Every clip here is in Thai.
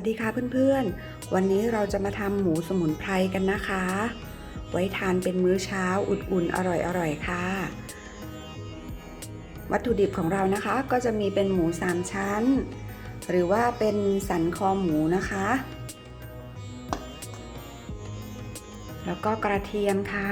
วัสดีค่ะเพื่อนๆ วันนี้เราจะมาทำหมูสมุนไพรกันนะคะ ไว้ทานเป็นมื้อเช้าอุ่นๆ อร่อยๆ ค่ะ วัตถุดิบของเรานะคะก็จะมีเป็นหมูสามชั้น หรือว่าเป็นสันคอหมูนะคะ แล้วก็กระเทียมค่ะ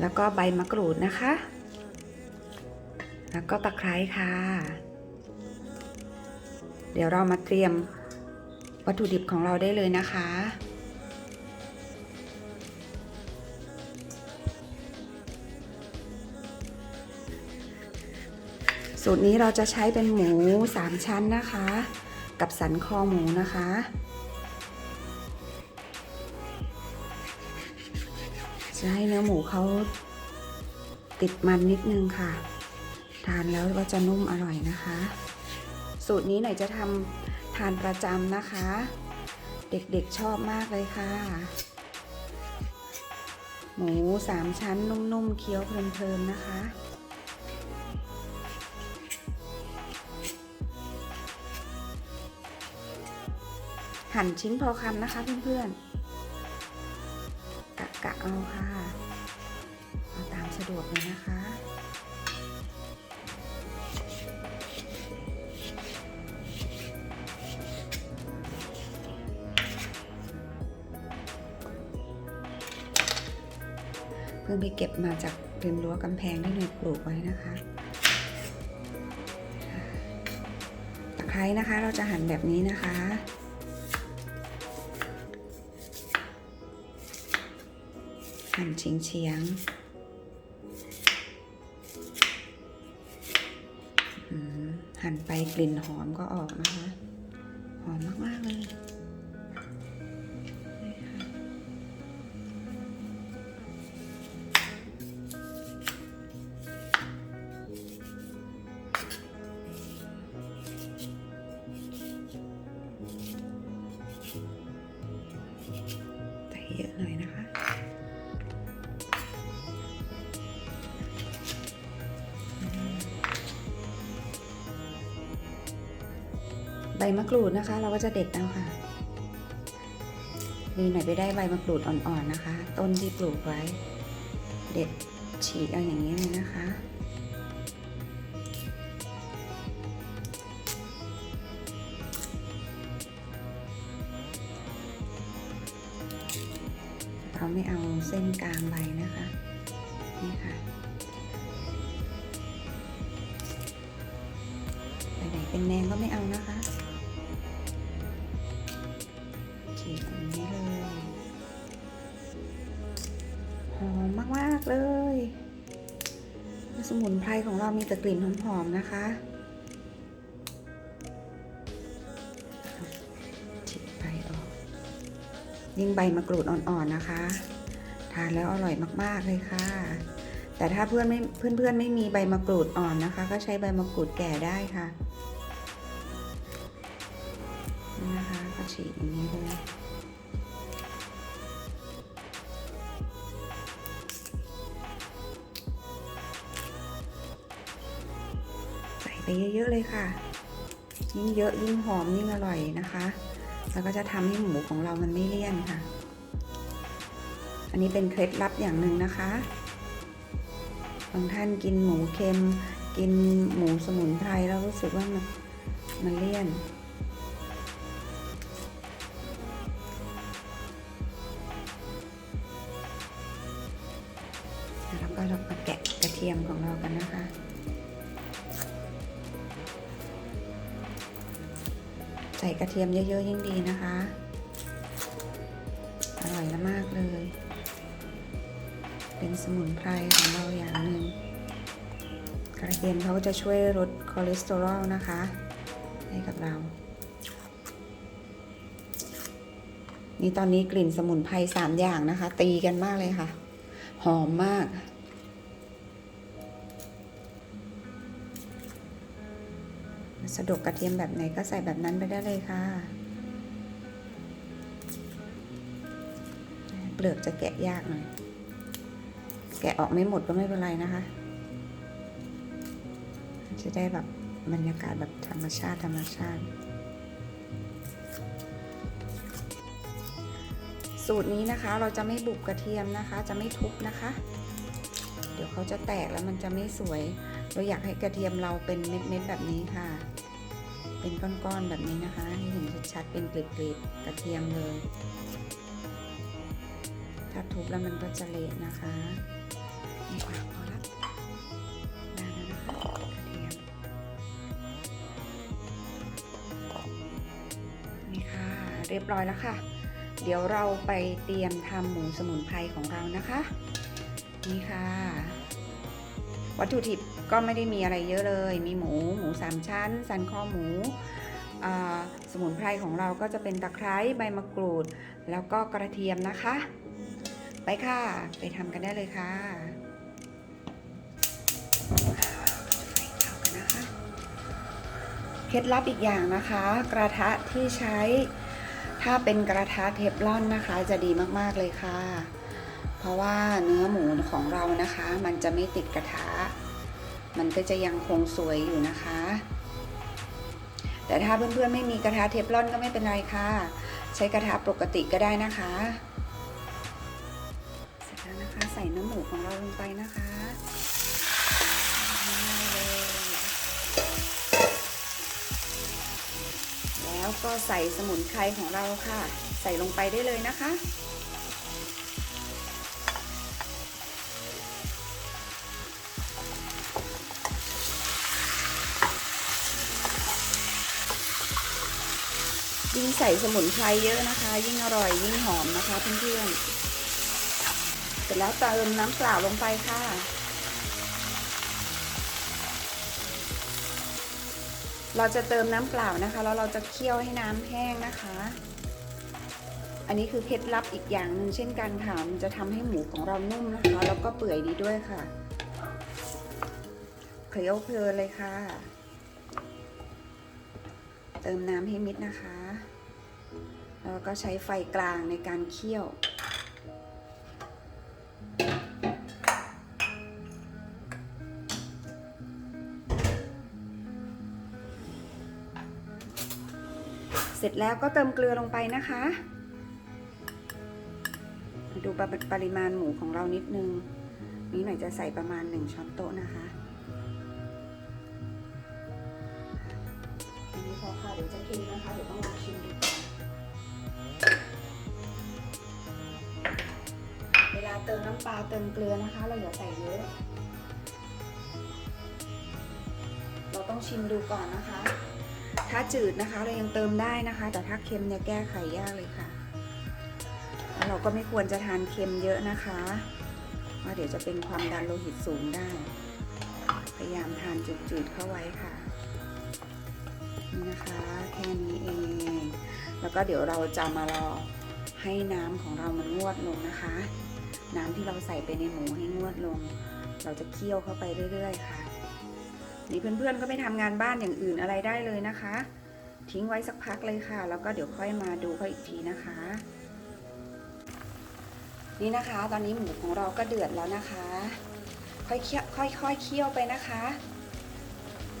แล้วก็ใบมะกรูดนะคะ แล้วก็ตะไคร้ค่ะ เดี๋ยวเรามาเตรียมวัตถุดิบของเราได้เลยนะคะ สูตรนี้เราจะใช้เป็นหมู 3 ชั้นนะคะ กับสันคอหมูนะคะจะให้เนื้อหมูเขาติดมันนิดนึงค่ะ ทานแล้วก็จะนุ่มอร่อยนะคะ สูตรนี้หน่อยจะทำทานประจำนะคะ เด็กๆชอบมากเลยค่ะ หมูสามชั้นนุ่มๆเคี้ยวเพลินๆนะคะหั่นชิ้นพอคำนะคะเพื่อนๆ กะกะเอาค่ะ เอาตามสะดวกเลยนะคะ เพิ่งไปเก็บมาจากริมรั้วกำแพงที่หน่อยปลูกไว้นะคะตะไคร้นะคะเราจะหั่นแบบนี้นะคะหั่นเฉียงเฉียงๆหั่นไปกลิ่นหอมก็ออกนะคะ หอมมาก ๆ เลย บมะกรูดนะคะ เราก็จะเด็ดเอาค่ะนี่หน่อยไปได้ใบมะกรูดอ่อนๆนะคะ ต้นที่ปลูกไว้ เด็ดฉีกเอาอย่างนี้เลยนะคะเขาไม่เอาเส้นกลางใบนะคะ นี่ค่ะไปไหนเป็นแมงก็ไม่เอานะคะ ของเรามีแต่กลิ่นหอมๆนะคะฉีกใบออกยิ่งใบมะกรูดอ่อนๆนะคะ ทานแล้วอร่อยมากๆเลยค่ะ แต่ถ้าเพื่อนไม่เพื่อนๆไม่มีใบมะกรูดอ่อนนะคะ ก็ใช้ใบมะกรูดแก่ได้ค่ะนี่นะคะก็ฉีกอย่างนี้เลย ไปเยอะๆเลยค่ะ ยิ่งเยอะยิ่งหอมยิ่งอร่อยนะคะ แล้วก็จะทำให้หมูของเรามันไม่เลี่ยนค่ะ อันนี้เป็นเคล็ดลับอย่างหนึ่งนะคะบางท่านกินหมูเค็ม กินหมูสมุนไพรแล้วรู้สึกว่ามันมันเลี่ยน แล้วก็เรามาแกะกระเทียมของเรากันนะคะ ใส่กระเทียมเยอะๆยิ่งดีนะคะ อร่อยมากเลย เป็นสมุนไพรของเราอย่างหนึ่งกระเทียมเขาจะช่วยลดคอเลสเตอรอลนะคะ ให้กับเรา นี่ตอนนี้กลิ่นสมุนไพรสามอย่างนะคะ ตีกันมากเลยค่ะ หอมมาก สะดวกกระเทียมแบบไหนก็ใส่แบบนั้นไปได้เลยค่ะ เปลือกจะแกะยากหน่อย แกะออกไม่หมดก็ไม่เป็นไรนะคะ จะได้แบบบรรยากาศแบบธรรมชาติธรรมชาติสูตรนี้นะคะเราจะไม่บุบกระเทียมนะคะ จะไม่ทุบนะคะ เดี๋ยวเขาจะแตกแล้วมันจะไม่สวย เราอยากให้กระเทียมเราเป็นเม็ดๆแบบนี้ค่ะ เป็นก้อนๆแบบนี้นะคะให้เห็นชัดๆเป็นกล็ดๆกระเทียมเลย ถ้าทุบแล้วมันก็จะเละนะคะนี่ค่ะพอละได้แล้วนะคะกระเทียมนี่ค่ะ เรียบร้อยแล้วค่ะ เดี๋ยวเราไปเตรียมทำหมูสมุนไพรของเรานะคะ นี่ค่ะ วัตถุดิบ ก็ไม่ได้มีอะไรเยอะเลย มีหมู หมูสามชั้น สันคอหมู สมุนไพรของเราก็จะเป็นตะไคร้ ใบมะกรูด แล้วก็กระเทียมนะคะ ไปค่ะ ไปทำกันได้เลยค่ะเคะเคล็ดลับอีกอย่างนะคะ กระทะที่ใช้ ถ้าเป็นกระทะเทฟลอนนะคะ จะดีมากๆเลยค่ะ เพราะว่าเนื้อหมูของเรานะคะ มันจะไม่ติดกระทะ มันก็จะยังคงสวยอยู่นะคะ แต่ถ้าเพื่อนๆไม่มีกระทะเทฟลอนก็ไม่เป็นไรค่ะ ใช้กระทะปกติก็ได้นะคะเสร็จแล้วนะคะใส่เนื้อหมูของเราลงไปนะคะแล้วก็ใส่สมุนไพรของเราค่ะ ใส่ลงไปได้เลยนะคะ ยิ่งใส่สมุนไพรเยอะนะคะ ยิ่งอร่อยยิ่งหอมนะคะเพื่อนๆเสร็จแล้วเติมน้ำเปล่าลงไปค่ะ เราจะเติมน้ำเปล่านะคะแล้วเราจะเคี่ยวให้น้ำแห้งนะคะ อันนี้คือเคล็ดลับอีกอย่างหนึ่งเช่นกันค่ะมันจะทำให้หมูของเรานุ่มนะคะ แล้วก็เปื่อยดีด้วยค่ะเคี้ยวเพลินเลยค่ะ เติมน้ำให้มิดนะคะ แล้วก็ใช้ไฟกลางในการเคี่ยวเสร็จแล้วก็เติมเกลือลงไปนะคะมาดูปริมาณหมูของเรานิดนึง นี้หน่อยจะใส่ประมาณ 1 ช้อนโต๊ะนะคะ ค่ะเดี๋ยวจะกินนะคะเดี๋ยวต้องลองชิมดูก่อนเวลาเติมน้ำปลาเติมเกลือนะคะ เราอย่าใส่เยอะ เราต้องชิมดูก่อนนะคะ ถ้าจืดนะคะเรายังเติมได้นะคะ แต่ถ้าเค็มเนี่ยแก้ไขยากเลยค่ะแล้วเราก็ไม่ควรจะทานเค็มเยอะนะคะว่าเดี๋ยวจะเป็นความดันโลหิตสูงได้ พยายามทานจืดๆเข้าไว้ค่ะ นะคะแค่นี้เอง แล้วก็เดี๋ยวเราจะมารอให้น้ำของเรามันงวดลงนะคะ น้ำที่เราใส่ไปในหมูให้งวดลง เราจะเคี่ยวเข้าไปเรื่อยๆค่ะนี่เพื่อนๆก็ไปทำงานบ้านอย่างอื่นอะไรได้เลยนะคะ ทิ้งไว้สักพักเลยค่ะ แล้วก็เดี๋ยวค่อยมาดูเขาอีกทีนะคะ นี่นะคะ ตอนนี้หมูของเราก็เดือดแล้วนะคะ ค่อยเคี่ยวค่อยๆเคี่ยวไปนะคะ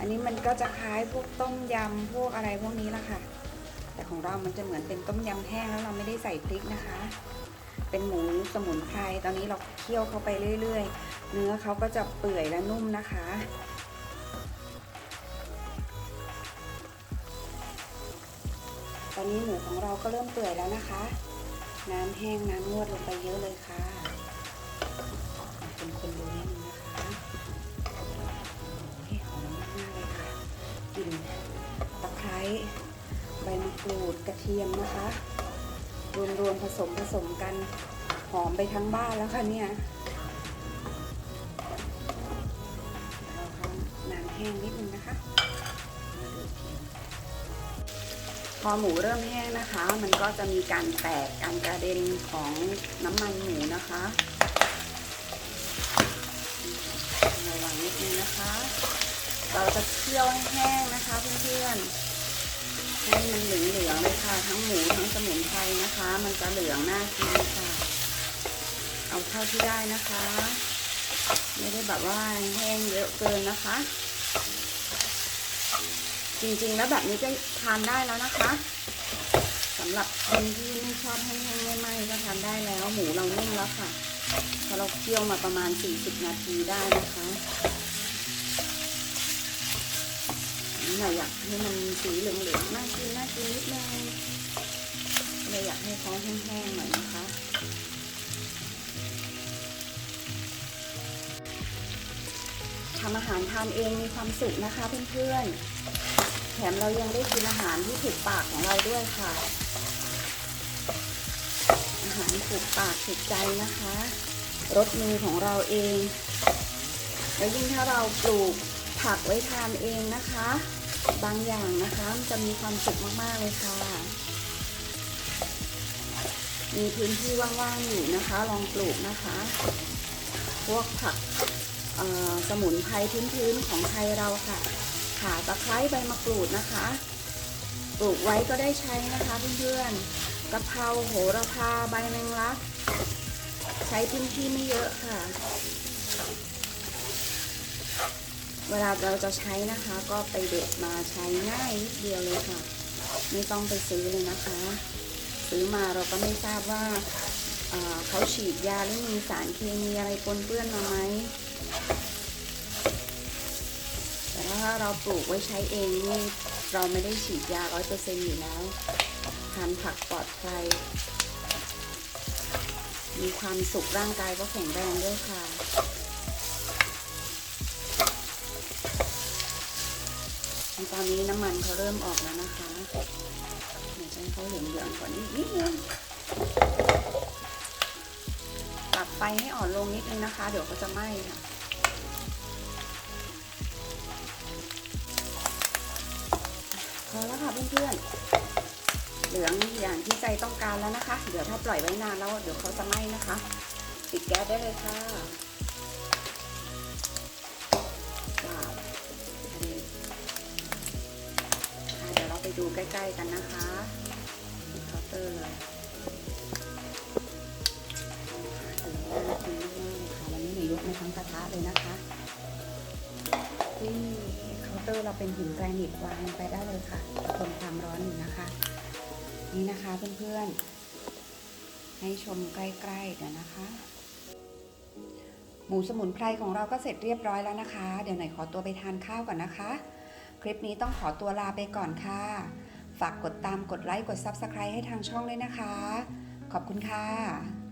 อันนี้มันก็จะคล้ายพวกต้มยำพวกอะไรพวกนี้ละค่ะ แต่ของเรามันจะเหมือนเป็นต้มยำแห้งแล้วเราไม่ได้ใส่พริกนะคะ เป็นหมูสมุนไพรตอนนี้เราเคี่ยวเข้าไปเรื่อย ๆ เนื้อเขาก็จะเปื่อยและนุ่มนะคะตอนนี้หมูของเราก็เริ่มเปื่อยแล้วนะคะ น้ำแห้งน้ำงวดลงไปเยอะเลยค่ะ ลิ่นตะไคร้ใบมะกรูดกระเทียมนะคะ รวมๆผสมผสมกันหอมไปทั้งบ้านแล้วค่ะเนี่ยเราทำน้ำแห้งนิดนึงนะคะพอหมูเริ่มแห้งนะคะ มันก็จะมีการแตกการกระเด็นของน้ำมันหมูนะคะระวังนิดนึงนะคะ เราจะเคี่ยวให้แห้งนะคะเพื่อนๆให้มันเหลืองๆเลยค่ะ ทั้งหมูทั้งสมุนไพรนะคะ มันจะเหลืองน่ากินค่ะ เอาเท่าที่ได้นะคะ ไม่ได้แบบว่าแห้งเยอะเกินนะคะ จริงๆแล้วแบบนี้ก็ทานได้แล้วนะคะสำหรับคนที่ไม่ชอบแห้งๆไม่ไหม้ก็ทานได้แล้วหมูเรานุ่มแล้วค่ะพราะเราเคี่ยวมาประมาณ 40 นาทีได้นะคะ นี้หน่อยอยากให้มันสีเหลืองๆน่ากินน่ากินนิดนึงเลยอยากให้เขาแห้งๆหน่อยนะคะทำอาหารทานเองมีความสุขนะคะเพื่อนๆ แถมเรายังได้กินอาหารที่ถูกปากของเราด้วยค่ะ อาหารถูกปากถูกใจนะคะ รสมือของเราเอง แล้วยิ่งถ้าเราปลูกผักไว้ทานเองนะคะ บางอย่างนะคะมันจะมีความสุขมากๆเลยค่ะ มีพื้นที่ว่างๆอยู่นะคะ ลองปลูกนะคะ พวกผักสมุนไพรพื้นๆของไทยเราค่ะขาตะไคร้ใบมะกรูดนะคะ ปลูกไว้ก็ได้ใช้นะคะเพื่อนๆกะเพราโหระพาใบแมงลัก ใช้พื้นที่ไม่เยอะค่ะ เวลาเราจะใช้นะคะ ก็ไปเด็ดมาใช้ง่ายนิดเดียวเลยค่ะ ไม่ต้องไปซื้อเลยนะคะ ซื้อมาเราก็ไม่ทราบว่าเขาฉีดยาหรือมีสารเคมีอะไรปนเปื้อนมาไหมแต่ถ้าเราปลูกไว้ใช้เองนี่เราไม่ได้ฉีดยาร้อยเปอร์เซ็นต์อยู่แล้วทานผักปลอดภัยมีความสุขร่างกายก็แข็งแรงด้วยค่ะ ตอนนี้น้ำมันเขาเริ่มออกแล้วนะคะเดี๋ยวจะให้เขาเหลืองๆกว่านี้นิดนึงปรับไฟให้อ่อนลงนิดนึงนะคะ เดี๋ยวก็จะไหม้ค่ะพอแล้วค่ะเพื่อนๆ เหลืองอย่างที่ใจต้องการแล้วนะคะ เดี๋ยวถ้าปล่อยไว้นานแล้วเดี๋ยวเขาจะไหม้นะคะ ปิดแก๊สได้เลยค่ะ ใกล้ ๆ กันนะคะเคาน์เตอร์เลยโอ้โหน่ากินมากๆค่ะวันนี้หนูยกมาทั้งกระทะเลยนะคะที่เคาน์เตอร์เราเป็นหินแกรนิตวางลงไปได้เลยค่ะทนความร้อนอยู่นะคะ นี่นะคะเพื่อนๆ ให้ชมใกล้ๆเดี๋ยวนะคะหมูสมุนไพรของเราก็เสร็จเรียบร้อยแล้วนะคะ เดี๋ยวหน่อยขอตัวไปทานข้าวก่อนนะคะ คลิปนี้ต้องขอตัวลาไปก่อนค่ะ ฝากกดตามกดไลค์กด Subscribe ให้ทางช่องด้วยนะคะ ขอบคุณค่ะ